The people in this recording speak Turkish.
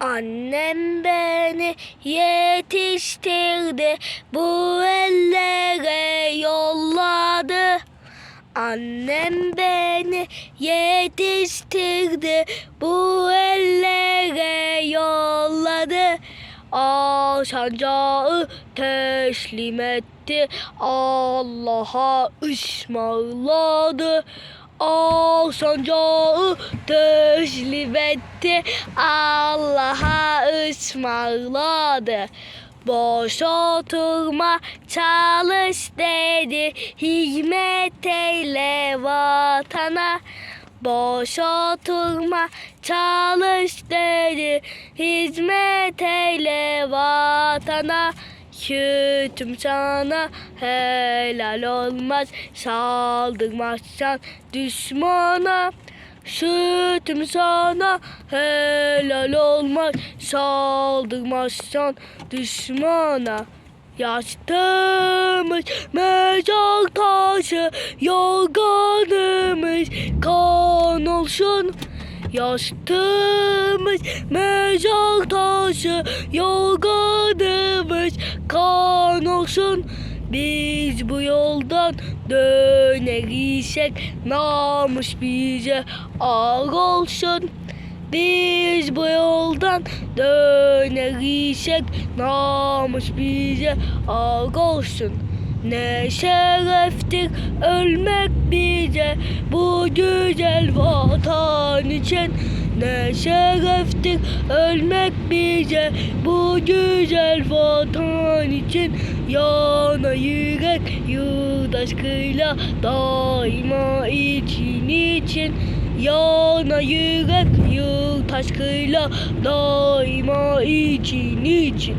Annem beni yetiştirdi, bu ellere yolladı. Annem beni yetiştirdi, bu ellere yolladı. Al teslim etti, Allah'a ısmarladı. Al sancağı teslim etti, Allah'a ısmarladı. Boş oturma çalış dedi, hizmet eyle vatana. Boş oturma çalış dedi, hizmet eyle vatana. Sütüm sana helal olmaz, saldırmazsan düşmana. Sütüm sana helal olmaz, saldırmazsan düşmana. Yastığımız mezar taşı, yorganımız kan olsun. Yastığımız mezar taşı, yorganımız kan olsun. Biz bu yoldan döneriysek namus bize ağır olsun. Biz bu yoldan döneriysek namus bize ağır olsun. Ne şereftir ölmek bize bu güzel vatan için. Ne şereftir ölmek bize bu güzel vatan için. Yana yürek yurt aşkıyla daima için için. Yana yürek yurt aşkıyla daima için için.